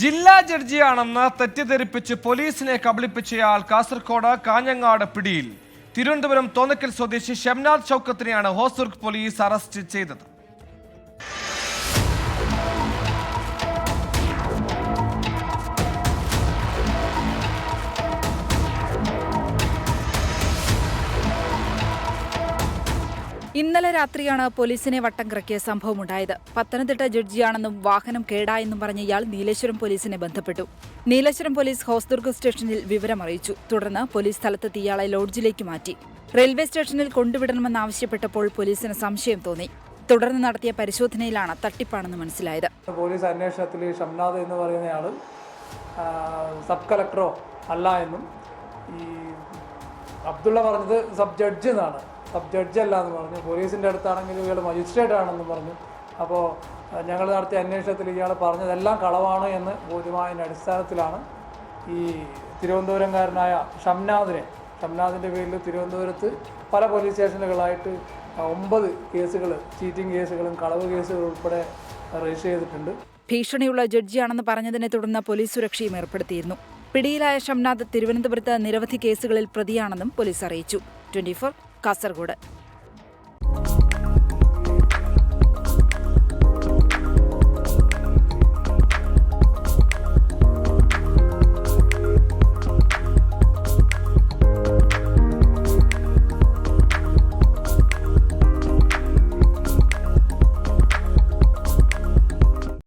ജില്ലാ ജഡ്ജിയാണെന്ന് തെറ്റിദ്ധരിപ്പിച്ച് പോലീസിനെ കബളിപ്പിച്ചയാൾ കാസർഗോഡ് കാഞ്ഞങ്ങാട് പിടിയിൽ. തിരുവനന്തപുരം തോന്നക്കൽ സ്വദേശി ഷംനാഥ് ചൌക്കത്തിനെയാണ് ഹോസ്ദുർഗ് പോലീസ് അറസ്റ്റ് ചെയ്തത്. ഇന്നലെ രാത്രിയാണ് പോലീസിനെ വട്ടം കറക്കിയ സംഭവമുണ്ടായത് പത്തനംതിട്ട ജഡ്ജിയാണെന്നും വാഹനം കേടായെന്നും പറഞ്ഞ ഇയാൾ നീലേശ്വരം പോലീസിനെ ബന്ധപ്പെട്ടു. നീലേശ്വരം പോലീസ് ഹോസ്ദുർഗ് സ്റ്റേഷനിൽ വിവരം അറിയിച്ചു. തുടർന്ന് പോലീസ് സ്ഥലത്തെത്തി ഇയാളെ ലോഡ്ജിലേക്ക് മാറ്റി. റെയിൽവേ സ്റ്റേഷനിൽ കൊണ്ടുവിടണമെന്നാവശ്യപ്പെട്ടപ്പോൾ പോലീസിന് സംശയം തോന്നി. തുടർന്ന് നടത്തിയ പരിശോധനയിലാണ് തട്ടിപ്പാണെന്ന് മനസ്സിലായത്. പോലീസ് അന്വേഷണത്തിൽ ഷംനാഥ് എന്ന് പറയുന്നയാൾ സബ് കളക്ടറോ അല്ല എന്നും ഈ അബ്ദുള്ള പറഞ്ഞത് സബ് ജഡ്ജ് എന്നാണ്. സബ് ജഡ്ജ് അല്ല എന്ന് പറഞ്ഞു. പോലീസിന്റെ അടുത്താണെങ്കിലും ഇയാൾ മജിസ്ട്രേറ്റ് ആണെന്നും പറഞ്ഞു. അപ്പോൾ ഞങ്ങൾ നടത്തിയ അന്വേഷണത്തിൽ ഇയാൾ പറഞ്ഞതെല്ലാം കളവാണ് എന്ന് ബോധ്യമായതിന്റെ അടിസ്ഥാനത്തിലാണ് ഈ തിരുവനന്തപുരംകാരനായ ഷംനാഥിനെ ഷംനാഥിന്റെ പേരിൽ തിരുവനന്തപുരത്ത് പല പോലീസ് സ്റ്റേഷനുകളായിട്ട് ഒമ്പത് കേസുകൾ ചീറ്റിംഗ് കേസുകളും കളവ് കേസുകളും ഉൾപ്പെടെ രജിസ്റ്റർ ചെയ്തിട്ടുണ്ട്. ഭീഷണിയുള്ള ജഡ്ജിയാണെന്ന് പറഞ്ഞതിനെ തുടർന്ന് പോലീസ് സുരക്ഷയും ഏർപ്പെടുത്തിയിരുന്നു. പിടിയിലായ ഷംനാഥ് തിരുവനന്തപുരത്ത് നിരവധി കേസുകളിൽ പ്രതിയാണെന്നും പോലീസ് അറിയിച്ചു. ട്വന്റി കാസർഗോഡ്.